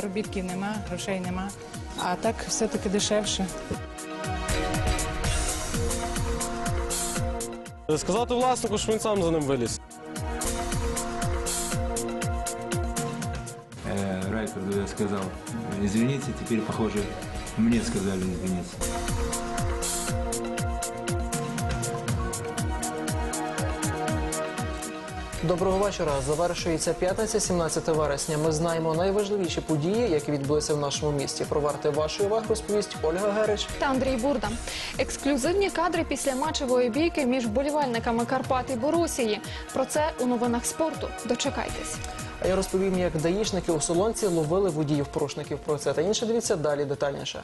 заробітків нема, грошей нема. А так все-таки дешевше. Сказати власнику, що він сам за ним виліз. Райкер сказав, я сказал, извините, тепер, похоже, мені сказали извиниться. Доброго вечора. Завершується п'ятниця, 17 вересня. Ми знаємо найважливіші події, які відбулися в нашому місті. Про варти вашої уваги розповість Ольга Герич. та Андрій Бурда. Ексклюзивні кадри після матчевої бійки між болівальниками Карпат і Борусії. Про це у новинах спорту. Дочекайтесь. А я розповім, як даїшники у солонці ловили водіїв порушників. Про це та інше дивіться далі детальніше.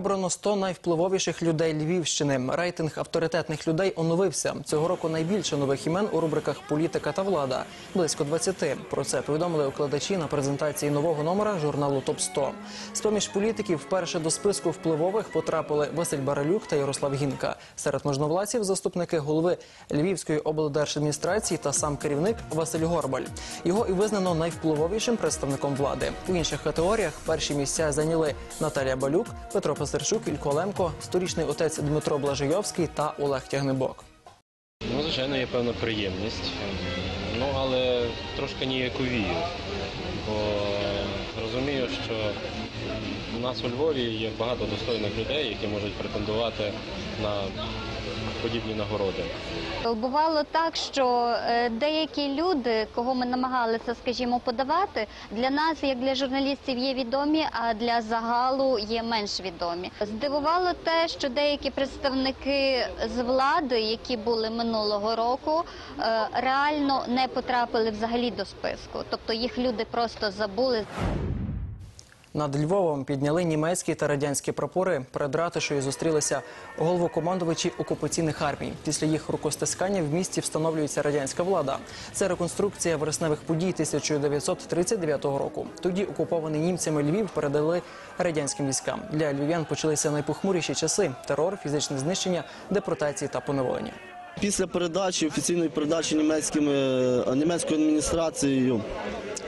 Обрано 100 найвпливовіших людей Львівщини. Рейтинг авторитетних людей оновився. Цього року найбільше нових імен у рубриках Політика та влада близько 20. Про це повідомили укладачі на презентації нового номера журналу Топ 100 З поміж політиків вперше до списку впливових потрапили Василь Баралюк та Ярослав Гінка. Серед можновладців заступники голови Львівської облдержадміністрації та сам керівник Василь Горбаль. Його і визнано найвпливовішим представником влади. У інших категоріях перші місця зайняли Наталія Балюк, Петро Пастерчук, Ілько Лемко, сторічний отець Дмитро Блажийовський та Олег Тягнебок. Ну, звичайно, є певна приємність. Ну, але трошки ніяковію. Бо розумію, що нас у Львові є багато достойних людей, які можуть претендувати на подібні нагороди. Бувало так, що е, деякі люди, кого ми намагалися, скажімо, подавати, для нас, як для журналістів, є відомі, а для загалу є менш відомі. Здивувало те, що деякі представники з влади, які були минулого року, е, реально не потрапили взагалі до списку. Тобто їх люди просто забули. Над Львовом підняли німецькі та радянські прапори. Перед ратишою зустрілися головокомандувачі окупаційних армій. Після їх рукостискання в місті встановлюється радянська влада. Це реконструкція вересневих подій 1939 року. Тоді окупований німцями Львів передали радянським військам. Для львів'ян почалися найпохмуріші часи: терор, фізичне знищення, депортації та поневолення. Після передачі офіційної передачі німецькими е, німецькою адміністрацією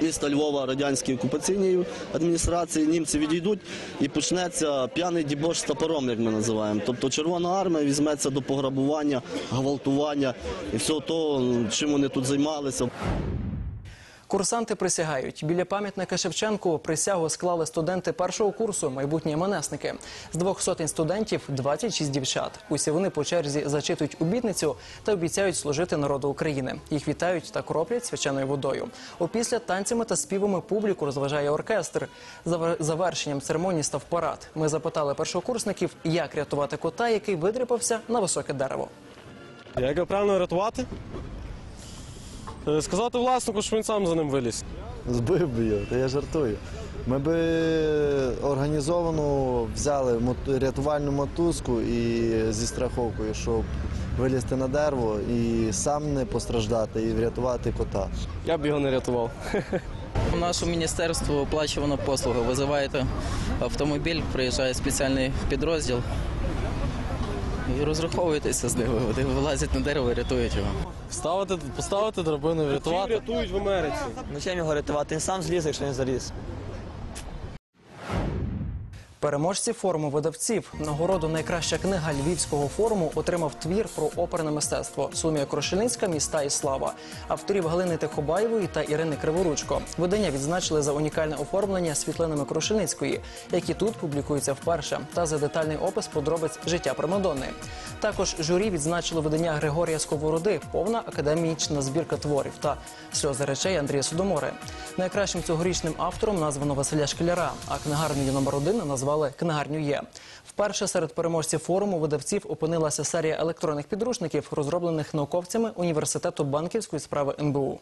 міста Львова радянській окупаційній адміністрації німці відійдуть і почнеться п'яний дібош з топором, як ми називаємо. Тобто Червона армія візьметься до пограбування, гвалтування і всього того, чим вони тут займалися. Курсанти присягають. Біля пам'ятника Шевченку присягу склали студенти першого курсу, майбутні МНСники. З двох сотень студентів 26 дівчат. Усі вони по черзі зачитують обітницю та обіцяють служити народу України. Їх вітають та кроплять свяченою водою. Опісля танцями та співами публіку розважає оркестр. Завер- Завершенням церемонії став парад. Ми запитали першокурсників, як рятувати кота, який видряпався на високе дерево. Як його правильно рятувати? Е, Сказати власнику, що він сам за ним виліз. Збив би його, та я жартую. Ми би організовано взяли рятувальну мотузку і зі страховкою, щоб вилізти на дерево і сам не постраждати, і врятувати кота. Я б його не рятував. У нашому міністерству оплачувано послуги. Визиваєте автомобіль, приїжджає спеціальний підрозділ і розраховуєтеся з ними. Вони вилазять на дерево і рятують його. Ставити, поставити драбину, врятувати. рятують в Америці. Ну чим його рятувати? Він сам зліз, якщо не заліз. Переможці форуму видавців нагороду найкраща книга львівського форуму отримав твір про оперне мистецтво Сумія Крошельницька Міста і слава авторів Галини Тихобаєвої та Ірини Криворучко. Видання відзначили за унікальне оформлення світлинами Крошельницької, які тут публікуються вперше, та за детальний опис подробиць життя Примадонни. Також журі відзначили видання Григорія Сковороди, повна академічна збірка творів та сльози речей Андрія Судомори. Найкращим цьогорічним автором названо Василя Шкляра, а книгарнею номер один назвали книгарню Є. Вперше серед переможців форуму видавців опинилася серія електронних підручників, розроблених науковцями університету банківської справи НБУ.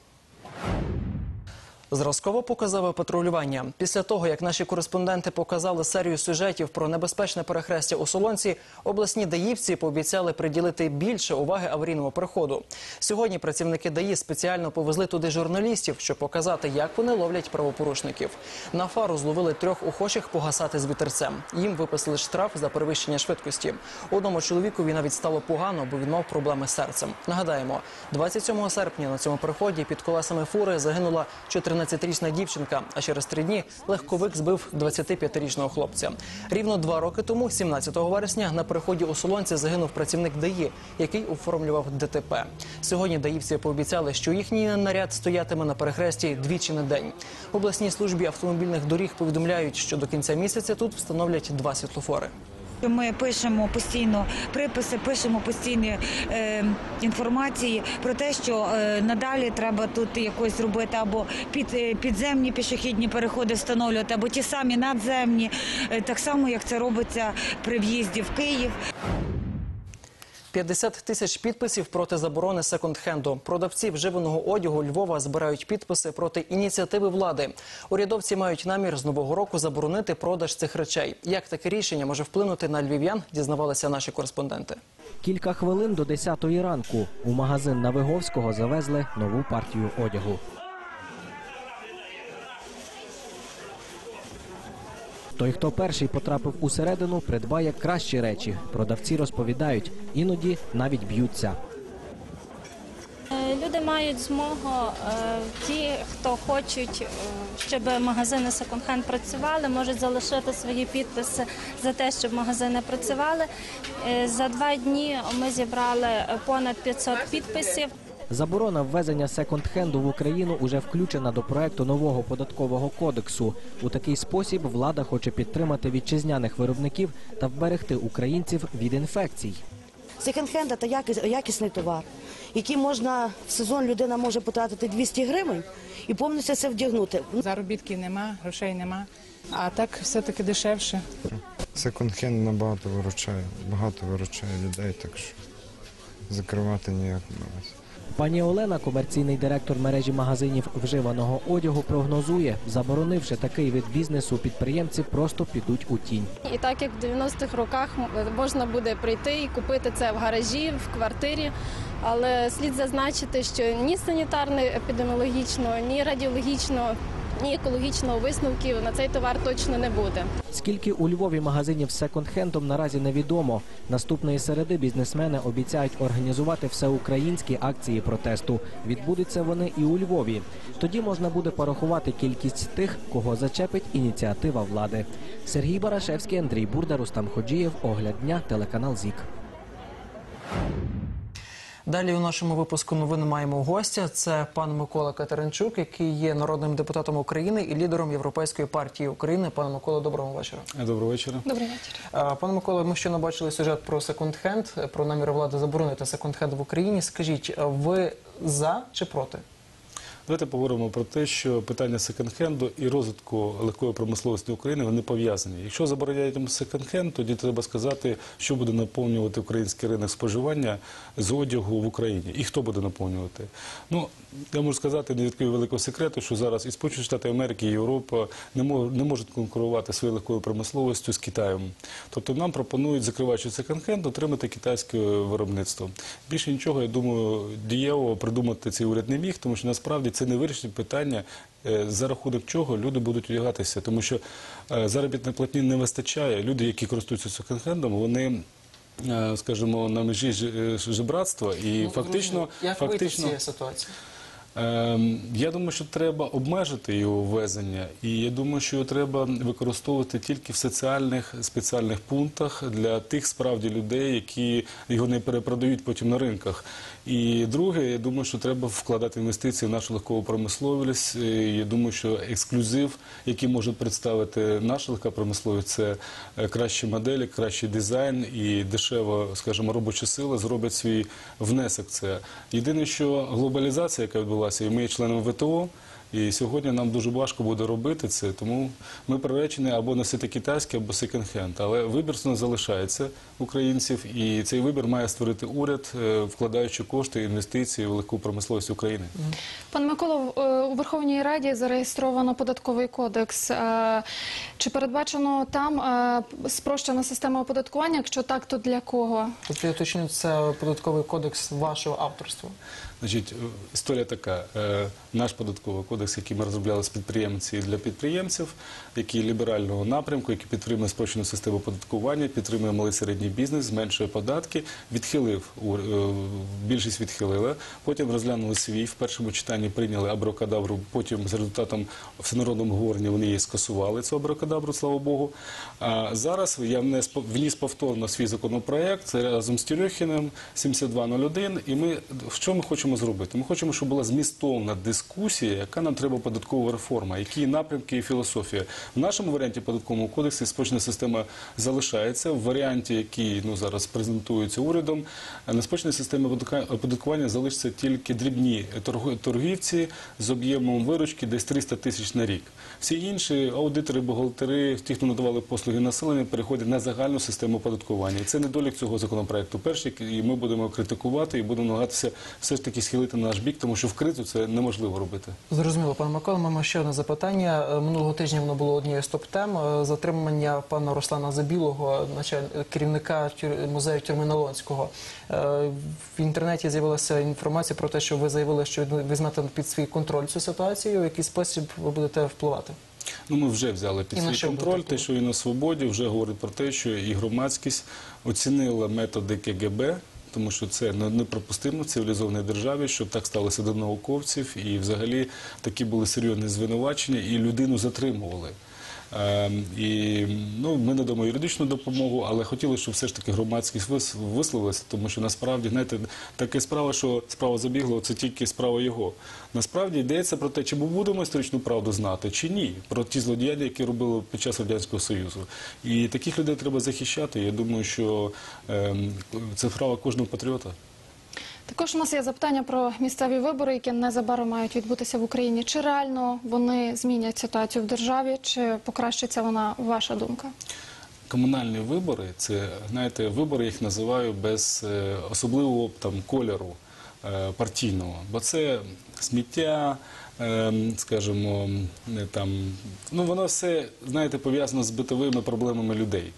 Зразково показове патрулювання. Після того, як наші кореспонденти показали серію сюжетів про небезпечне перехрестя у Солонці, обласні даївці пообіцяли приділити більше уваги аварійному переходу. Сьогодні працівники ДАІ спеціально повезли туди журналістів, щоб показати, як вони ловлять правопорушників. На фару зловили трьох охочих погасати з вітерцем. Їм виписали штраф за перевищення швидкості. Одному чоловікові навіть стало погано, бо він мав проблеми з серцем. Нагадаємо, 27 серпня на цьому переході під колесами фури загинула 14-річна дівчинка, а через три дні легковик збив 25-річного хлопця. Рівно два роки тому, 17 вересня, на переході у Солонці загинув працівник ДАІ, який оформлював ДТП. Сьогодні даївці пообіцяли, що їхній наряд стоятиме на перехресті двічі на день. В обласній службі автомобільних доріг повідомляють, що до кінця місяця тут встановлять два світлофори. Ми пишемо постійно приписи, пишемо постійні е, інформації про те, що е, надалі треба тут якось робити або під, е, підземні пішохідні переходи встановлювати, або ті самі надземні, е, так само як це робиться при в'їзді в Київ. 50 тисяч підписів проти заборони секонд-хенду. Продавці вживаного одягу Львова збирають підписи проти ініціативи влади. Урядовці мають намір з нового року заборонити продаж цих речей. Як таке рішення може вплинути на львів'ян, дізнавалися наші кореспонденти. Кілька хвилин до 10-ї ранку у магазин на Виговського завезли нову партію одягу. Той, хто перший потрапив усередину, придбає кращі речі. Продавці розповідають, іноді навіть б'ються. Е, Люди мають змогу, е, ті, хто хочуть, е, щоб магазини секонд-хенд працювали, можуть залишити свої підписи за те, щоб магазини працювали. За два дні ми зібрали понад 500 підписів. Заборона ввезення секонд-хенду в Україну уже включена до проекту нового податкового кодексу. У такий спосіб влада хоче підтримати вітчизняних виробників та вберегти українців від інфекцій. Секонд-хенд – це якісний товар, який можна в сезон людина може потратити 200 гривень і повністю це вдягнути. Заробітків нема, грошей нема, а так все-таки дешевше. Секонд-хенд набагато виручає, багато виручає людей, так що закривати ніяк не буде. Пані Олена, комерційний директор мережі магазинів вживаного одягу, прогнозує, заборонивши такий вид бізнесу, підприємці просто підуть у тінь. І так як в 90-х роках можна буде прийти і купити це в гаражі, в квартирі. Але слід зазначити, що ні санітарно, епідеміологічно, ні радіологічного, ні екологічного висновків на цей товар точно не буде. Скільки у Львові магазинів з секонд-хендом наразі невідомо. Наступної середи бізнесмени обіцяють організувати всеукраїнські акції протесту. Відбудуться вони і у Львові. Тоді можна буде порахувати кількість тих, кого зачепить ініціатива влади. Сергій Барашевський, Андрій Бурда, Рустам Ходжієв. Огляд дня, телеканал ЗІК. Далі у нашому випуску новин маємо гостя. Це пан Микола Катеринчук, який є народним депутатом України і лідером Європейської партії України. Пане Микола, доброго вечора. Доброго вечора. Добрий вечір. Пане Микола, ми щойно бачили сюжет про секонд-хенд, про намір влади заборонити секонд-хенд в Україні. Скажіть, ви за чи проти? Давайте поговоримо про те, що питання секонд-хенду і розвитку легкої промисловості України вони пов'язані. Якщо забороняємо секонд-хенд, тоді треба сказати, що буде наповнювати український ринок споживання з одягу в Україні і хто буде наповнювати. Ну я можу сказати, не відкрию великого секрету, що зараз і Сполучені Штати Америки, і Європа не можуть, не можуть конкурувати своєю легкою промисловістю з Китаєм. Тобто нам пропонують, закриваючи секонд-хенд, отримати китайське виробництво. Більше нічого, я думаю, дієво придумати цей уряд не міг, тому що насправді це не вирішить питання, е, за рахунок чого люди будуть одягатися. Тому що е, заробітної платні не вистачає. Люди, які користуються секонд-хендом, вони. е, Скажімо, на межі жебратства і фактично, Ну, як вийти з фактично цієї ситуації? Ем, Я думаю, що треба обмежити його ввезення, і я думаю, що його треба використовувати тільки в соціальних спеціальних пунктах для тих справді людей, які його не перепродають потім на ринках. І друге, я думаю, що треба вкладати інвестиції в нашу легкову промисловість. Е, Я думаю, що ексклюзив, який може представити наша легка промисловість, це е, кращі моделі, кращий дизайн і дешева, скажімо, робоча сила зроблять свій внесок. Це єдине, що глобалізація, яка відбулася, і ми є членом ВТО. І сьогодні нам дуже важко буде робити це, тому ми приречені або носити китайський, або секонд-хенд. Але вибір все залишається українців, і цей вибір має створити уряд, е, вкладаючи кошти, інвестиції в легку промисловість України. Пане Миколо, е, у Верховній Раді зареєстровано податковий кодекс. Е, Чи передбачено там спрощена система оподаткування? Якщо так, то для кого? Тобто я уточню, це податковий кодекс вашого авторства. Значить, історія така. Е, Наш податковий кодекс, який ми розробляли з підприємців для підприємців, який ліберального напрямку, який підтримує спрощену систему оподаткування, підтримує малий середній бізнес, зменшує податки, відхилив е, більшість відхилила. Потім розглянули свій в першому читанні, прийняли абракадабру. Потім з результатом всенародного обговорення вони її скасували цю абракадабру, слава Богу. А зараз я вніс повторно свій законопроект разом з Тюрьохіним 7201. І ми що ми хочемо зробити? Ми хочемо, щоб була змістовна дискусія, яка нам треба податкова реформа, які напрямки і філософія. В нашому варіанті податкового кодексу спрощена система залишається в варіанті, який ну зараз презентується урядом. На спрощеній системі оподаткування залишаться тільки дрібні торгівці з об'ємом виручки десь 300 тисяч на рік. Всі інші аудитори, бухгалтери, ті, хто надавали послуги населенню, переходять на загальну систему оподаткування. Це недолік цього законопроекту. Перший, і ми будемо критикувати і будемо намагатися все ж таки схилити на наш бік, тому що в кризу це неможливо робити. Зрозуміло, пане Микола, маємо ще одне запитання. Е, Минулого тижня воно було однією з топ-тем. Е, Затримання пана Руслана Забілого, началь- керівника музею Тюрминалонського. Е, В інтернеті з'явилася інформація про те, що ви заявили, що ви візьмете під свій контроль цю ситуацію. В який спосіб ви будете впливати? Ну, ми вже взяли під свій контроль. Те, що і на свободі, вже говорить про те, що і громадськість оцінила методи КГБ. Тому що це не- неприпустимо в цивілізованій державі, щоб так сталося до науковців, і взагалі такі були серйозні звинувачення, і людину затримували. Ем, і ну, ми надамо юридичну допомогу, але хотіли, щоб все ж таки громадськість вис- висловилася, тому що насправді знаєте, така справа, що справа забігла, це тільки справа його. Насправді йдеться про те, чи ми будемо історичну правду знати, чи ні, про ті злодіяння, які робили під час радянського союзу. І таких людей треба захищати. Я думаю, що ем, це справа кожного патріота. Також у нас є запитання про місцеві вибори, які незабаром мають відбутися в Україні. Чи реально вони змінять ситуацію в державі, чи покращиться вона, ваша думка? Комунальні вибори це знаєте, вибори їх називаю без е, особливого там кольору е, партійного, бо це сміття, е, скажімо, там ну воно все знаєте пов'язано з битовими проблемами людей.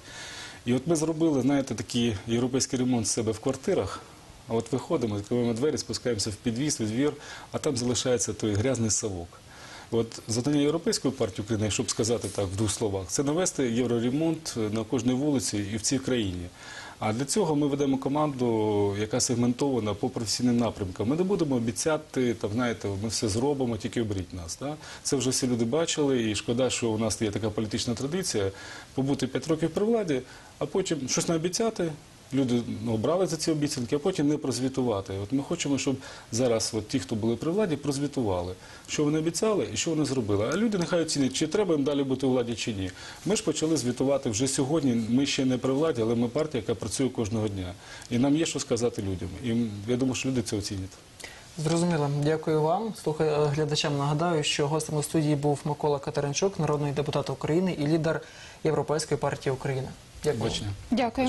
І от ми зробили, знаєте, такий європейський ремонт себе в квартирах. А от виходимо, відкриваємо двері, спускаємося в підвіз, у двір, а там залишається той грязний совок. От завдання Європейської партії України, якщо б сказати так в двох словах, це навести євроремонт на кожній вулиці і в цій країні. А для цього ми ведемо команду, яка сегментована по професійним напрямкам. Ми не будемо обіцяти, там знаєте, ми все зробимо, тільки оберіть нас. Да? Це вже всі люди бачили, і шкода, що у нас є така політична традиція побути 5 років при владі, а потім щось наобіцяти. Люди обрали за ці обіцянки, а потім не прозвітувати. От ми хочемо, щоб зараз от ті, хто були при владі, прозвітували, що вони обіцяли і що вони зробили. А люди нехай оцінять, чи треба їм далі бути у владі, чи ні. Ми ж почали звітувати вже сьогодні. Ми ще не при владі, але ми партія, яка працює кожного дня. І нам є що сказати людям. І я думаю, що люди це оцінять. Зрозуміло. Дякую вам. Слухай, е, глядачам нагадаю, що гостем у студії був Микола Катеринчук, народний депутат України і лідер Європейської партії України. Дякую. Бачення. Дякую.